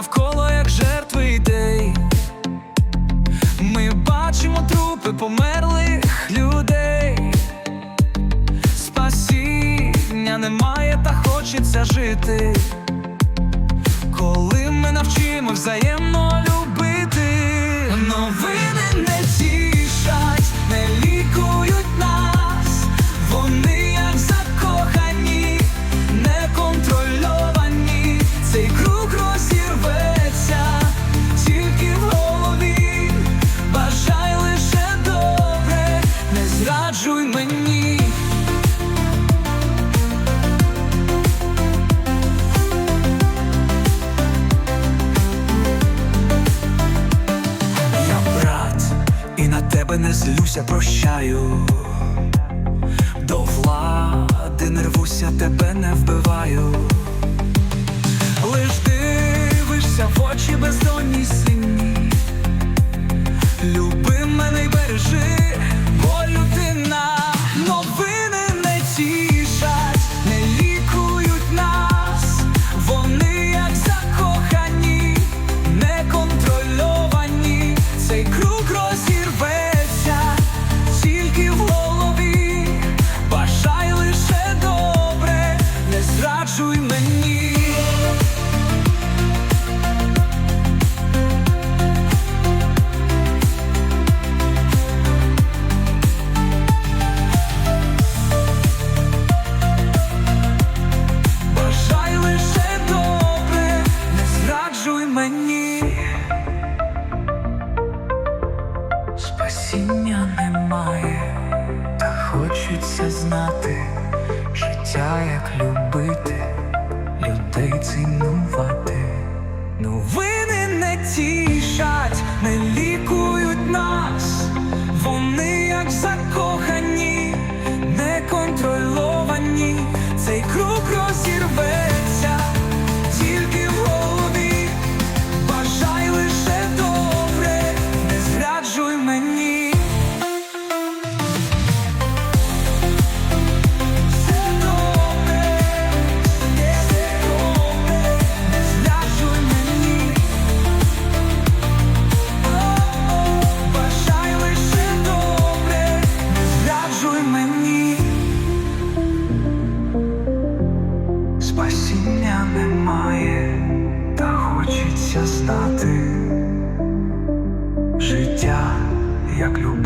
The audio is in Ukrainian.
навколо, як жертви ідей. Ми бачимо трупи померлих людей. Спасіння немає, та хочеться жити. Коли ми навчимо взаємно любити зраджуй мені. Я брат, і на тебе не злюся, прощаю. До влади не рвуся, тебе не вбиваю. Лиш дивишся в очі бездонні сині. Немає, та хочеться знати життя, як любити, немає, та хочеться знати життя, як людей.